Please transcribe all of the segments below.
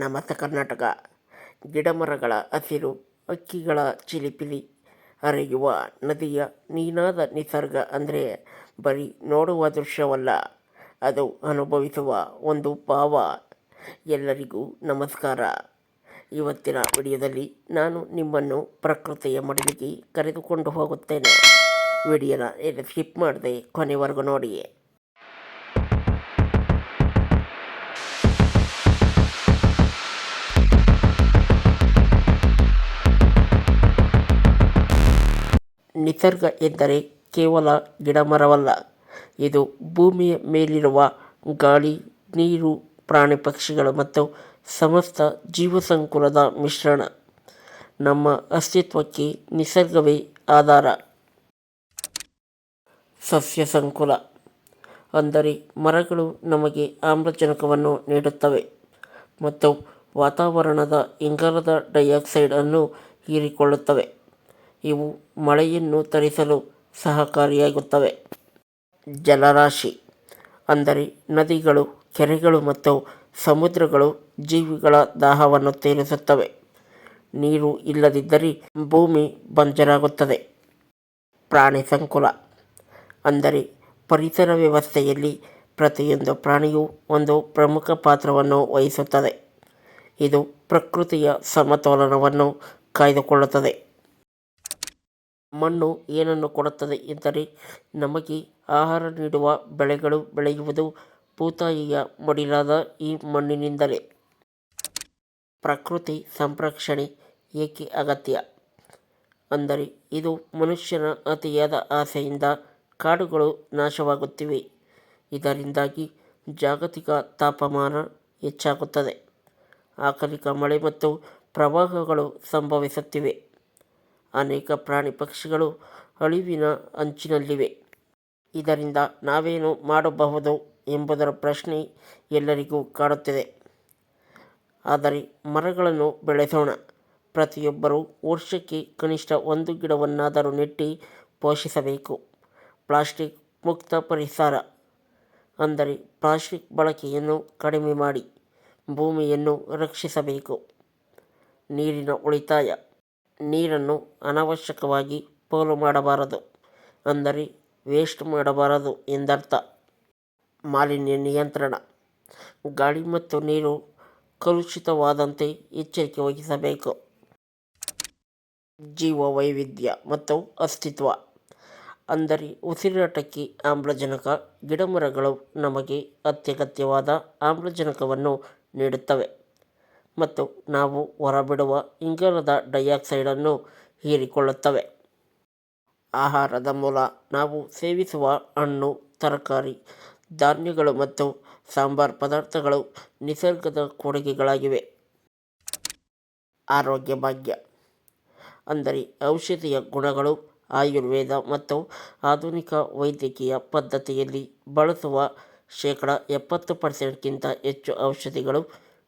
ನಮಸ್ತೆ ಕರ್ನಾಟಕ. ಗಿಡಮರಗಳ ಹಸಿರು ಹಕ್ಕಿಗಳ ಚಿಲಿಪಿಲಿ ಹರಿಯುವ ನದಿಯ ನೀನಾದ ನಿಸರ್ಗ ಅಂದರೆ ಬರೀ ನೋಡುವ ದೃಶ್ಯವಲ್ಲ, ಅದು ಅನುಭವಿಸುವ ಒಂದು ಭಾವ. ಎಲ್ಲರಿಗೂ ನಮಸ್ಕಾರ. ಇವತ್ತಿನ ವಿಡಿಯೋದಲ್ಲಿ ನಾನು ನಿಮ್ಮನ್ನು ಪ್ರಕೃತಿಯ ಮಡಿಲಿಗೆ ಕರೆದುಕೊಂಡು ಹೋಗುತ್ತೇನೆ. ವಿಡಿಯೋನ ಎಲ್ಲ ಸ್ಕಿಪ್ ಮಾಡದೆ ಕೊನೆವರೆಗೂ ನೋಡಿ ನಿಸರ್ಗ ಎಂದರೆ ಕೇವಲ ಗಿಡಮರವಲ್ಲ. ಇದು ಭೂಮಿಯ ಮೇಲಿರುವ ಗಾಳಿ, ನೀರು, ಪ್ರಾಣಿ ಪಕ್ಷಿಗಳು ಮತ್ತು ಸಮಸ್ತ ಜೀವಸಂಕುಲದ ಮಿಶ್ರಣ. ನಮ್ಮ ಅಸ್ತಿತ್ವಕ್ಕೆ ನಿಸರ್ಗವೇ ಆಧಾರ. ಸಸ್ಯ ಸಂಕುಲ ಅಂದರೆ ಮರಗಳು ನಮಗೆ ಆಮ್ಲಜನಕವನ್ನು ನೀಡುತ್ತವೆ ಮತ್ತು ವಾತಾವರಣದ ಇಂಗಾಲದ ಡೈಆಕ್ಸೈಡನ್ನು ಹೀರಿಕೊಳ್ಳುತ್ತವೆ. ಇವು ಮಳೆಯನ್ನು ತರಿಸಲು ಸಹಕಾರಿಯಾಗುತ್ತವೆ. ಜಲರಾಶಿ ಅಂದರೆ ನದಿಗಳು, ಕೆರೆಗಳು ಮತ್ತು ಸಮುದ್ರಗಳು ಜೀವಿಗಳ ದಾಹವನ್ನು ತೀರಿಸುತ್ತವೆ ನೀರು ಇಲ್ಲದಿದ್ದರೆ ಭೂಮಿ ಬಂಜರಾಗುತ್ತದೆ. ಪ್ರಾಣಿ ಸಂಕುಲ ಅಂದರೆ ಪರಿಸರ ವ್ಯವಸ್ಥೆಯಲ್ಲಿ ಪ್ರತಿಯೊಂದು ಪ್ರಾಣಿಯು ಒಂದು ಪ್ರಮುಖ ಪಾತ್ರವನ್ನು ವಹಿಸುತ್ತದೆ. ಇದು ಪ್ರಕೃತಿಯ ಸಮತೋಲನವನ್ನು ಕಾಯ್ದುಕೊಳ್ಳುತ್ತದೆ. ಮಣ್ಣು ಏನನ್ನು ಕೊಡುತ್ತದೆ ಎಂದರೆ ನಮಗೆ ಆಹಾರ ನೀಡುವ ಬೆಳೆಗಳು ಬೆಳೆಯುವುದು ಭೂತಾಯಿಯ ಮಡಿಲಾದ ಈ ಮಣ್ಣಿನಿಂದಲೇ. ಪ್ರಕೃತಿ ಸಂರಕ್ಷಣೆ ಏಕೆ ಅಗತ್ಯ? ಅಂದರೆ ಇದು ಮನುಷ್ಯನ ಅತಿಯಾದ ಆಸೆಯಿಂದ ಕಾಡುಗಳು ನಾಶವಾಗುತ್ತಿವೆ. ಇದರಿಂದಾಗಿ ಜಾಗತಿಕ ತಾಪಮಾನ ಹೆಚ್ಚಾಗುತ್ತದೆ. ಅಕಾಲಿಕ ಮಳೆ ಮತ್ತು ಪ್ರವಾಹಗಳು ಸಂಭವಿಸುತ್ತಿವೆ. ಅನೇಕ ಪ್ರಾಣಿ ಪಕ್ಷಿಗಳು ಅಳಿವಿನ ಅಂಚಿನಲ್ಲಿವೆ. ಇದರಿಂದ ನಾವೇನು ಮಾಡಬಹುದು ಎಂಬುದರ ಪ್ರಶ್ನೆ ಎಲ್ಲರಿಗೂ ಕಾಡುತ್ತಿದೆ. ಆದರೆ ಮರಗಳನ್ನು ಬೆಳೆಸೋಣ. ಪ್ರತಿಯೊಬ್ಬರೂ ವರ್ಷಕ್ಕೆ ಕನಿಷ್ಠ ಒಂದು ಗಿಡವನ್ನಾದರೂ ನೆಟ್ಟಿ ಪೋಷಿಸಬೇಕು. ಪ್ಲಾಸ್ಟಿಕ್ ಮುಕ್ತ ಪರಿಸರ. ಅಂದರೆ ಪ್ಲಾಸ್ಟಿಕ್ ಬಳಕೆಯನ್ನು ಕಡಿಮೆ ಮಾಡಿ ಭೂಮಿಯನ್ನು ರಕ್ಷಿಸಬೇಕು. ನೀರಿನ ಉಳಿತಾಯ. ನೀರನ್ನು ಅನವಶ್ಯಕವಾಗಿ ಪೋಲು ಮಾಡಬಾರದು ಅಂದರೆ ವೇಸ್ಟ್ ಮಾಡಬಾರದು ಎಂದರ್ಥ. ಮಾಲಿನ್ಯ ನಿಯಂತ್ರಣ. ಗಾಳಿ ಮತ್ತು ನೀರು ಕಲುಷಿತವಾದಂತೆ ಎಚ್ಚರಿಕೆ ವಹಿಸಬೇಕು. ಜೀವ ವೈವಿಧ್ಯ ಮತ್ತು ಅಸ್ತಿತ್ವ. ಅಂದರೆ ಉಸಿರಾಟಕ್ಕೆ ಆಮ್ಲಜನಕ ಗಿಡಮರಗಳು ನಮಗೆ ಅತ್ಯಗತ್ಯವಾದ ಆಮ್ಲಜನಕವನ್ನು ನೀಡುತ್ತವೆ. ಮತ್ತು ನಾವು ಹೊರಬಿಡುವ ಇಂಗಾಲದ ಡೈಆಕ್ಸೈಡನ್ನು ಹೀರಿಕೊಳ್ಳುತ್ತವೆ. ಆಹಾರದ ಮೂಲ, ನಾವು ಸೇವಿಸುವ ಹಣ್ಣು, ತರಕಾರಿ, ಧಾನ್ಯಗಳು ಮತ್ತು ಸಾಂಬಾರ್ ಪದಾರ್ಥಗಳು ನಿಸರ್ಗದ ಕೊಡುಗೆಗಳಾಗಿವೆ. ಆರೋಗ್ಯ ಭಾಗ್ಯ, ಅಂದರೆ ಔಷಧಿಯ ಗುಣಗಳು ಆಯುರ್ವೇದ ಮತ್ತು ಆಧುನಿಕ ವೈದ್ಯಕೀಯ ಪದ್ಧತಿಯಲ್ಲಿ ಬಳಸುವ ಶೇಕಡ ಎಪ್ಪತ್ತು ಪರ್ಸೆಂಟ್ಗಿಂತ ಹೆಚ್ಚು ಔಷಧಿಗಳು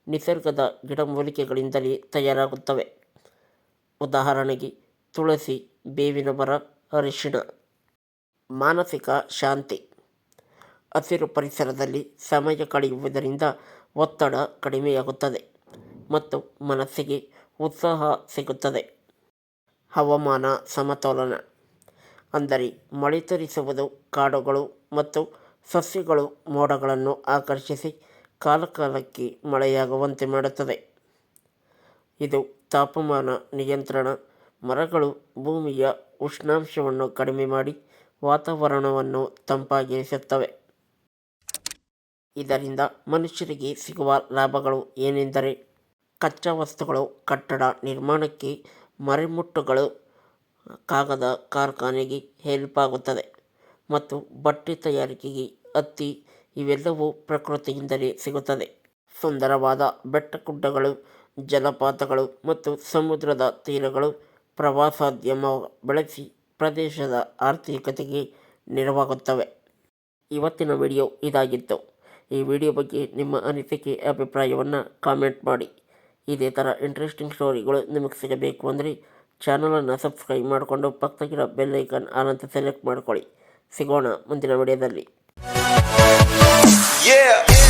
ನಿಸರ್ಗದ ಗಿಡಮೂಲಿಕೆಗಳಿಂದಲೇ ತಯಾರಾಗುತ್ತವೆ. ಉದಾಹರಣೆಗೆ, ತುಳಸಿ, ಬೇವಿನ ಮರ, ಅರಿಶಿಣ. ಮಾನಸಿಕ ಶಾಂತಿ. ಹಸಿರು ಪರಿಸರದಲ್ಲಿ ಸಮಯ ಕಳೆಯುವುದರಿಂದ ಒತ್ತಡ ಕಡಿಮೆಯಾಗುತ್ತದೆ ಮತ್ತು ಮನಸ್ಸಿಗೆ ಉತ್ಸಾಹ ಸಿಗುತ್ತದೆ. ಹವಾಮಾನ ಸಮತೋಲನ. ಅಂದರೆ ಮಳೆ ತರಿಸುವುದು ಕಾಡುಗಳು ಮತ್ತು ಸಸ್ಯಗಳು ಮೋಡಗಳನ್ನು ಆಕರ್ಷಿಸಿ ಕಾಲಕಾಲಕ್ಕೆ ಮಳೆಯಾಗುವಂತೆ ಮಾಡುತ್ತದೆ. ಇದು ತಾಪಮಾನ ನಿಯಂತ್ರಣ, ಮರಗಳು ಭೂಮಿಯ ಉಷ್ಣಾಂಶವನ್ನು ಕಡಿಮೆ ಮಾಡಿ ವಾತಾವರಣವನ್ನು ತಂಪಾಗಿರಿಸುತ್ತವೆ. ಇದರಿಂದ ಮನುಷ್ಯರಿಗೆ ಸಿಗುವ ಲಾಭಗಳು ಏನೆಂದರೆ, ಕಚ್ಚಾ ವಸ್ತುಗಳು, ಕಟ್ಟಡ ನಿರ್ಮಾಣಕ್ಕೆ ಮರೆಮುಟ್ಟುಗಳು, ಕಾಗದ ಕಾರ್ಖಾನೆಗೆ ಹೆಲ್ಪ್ ಆಗುತ್ತದೆ ಮತ್ತು ಬಟ್ಟೆ ತಯಾರಿಕೆಗೆ ಹತ್ತಿ ಇವೆಲ್ಲವೂ ಪ್ರಕೃತಿಯಿಂದಲೇ ಸಿಗುತ್ತದೆ. ಸುಂದರವಾದ ಬೆಟ್ಟ ಗುಡ್ಡಗಳು ಜಲಪಾತಗಳು ಮತ್ತು ಸಮುದ್ರದ ತೀರಗಳು ಪ್ರವಾಸೋದ್ಯಮ ಬೆಳೆಸಿ ಪ್ರದೇಶದ ಆರ್ಥಿಕತೆಗೆ ನೆರವಾಗುತ್ತವೆ. ಇವತ್ತಿನ ವಿಡಿಯೋ ಇದಾಗಿತ್ತು. ಈ ವಿಡಿಯೋ ಬಗ್ಗೆ ನಿಮ್ಮ ಅನಿಸಿಕೆ, ಅಭಿಪ್ರಾಯವನ್ನು ಕಾಮೆಂಟ್ ಮಾಡಿ. ಇದೇ ಥರ ಇಂಟ್ರೆಸ್ಟಿಂಗ್ ಸ್ಟೋರಿಗಳು ನಿಮಗೆ ಸಿಗಬೇಕು ಅಂದರೆ ಚಾನಲನ್ನು ಸಬ್ಸ್ಕ್ರೈಬ್ ಮಾಡಿಕೊಂಡು ಪಕ್ಕದಾಗಿರೋ ಬೆಲ್ಲೈಕನ್ ಆನಂತ ಸೆಲೆಕ್ಟ್ ಮಾಡ್ಕೊಳ್ಳಿ. ಸಿಗೋಣ ಮುಂದಿನ ವಿಡಿಯೋದಲ್ಲಿ. Yeah.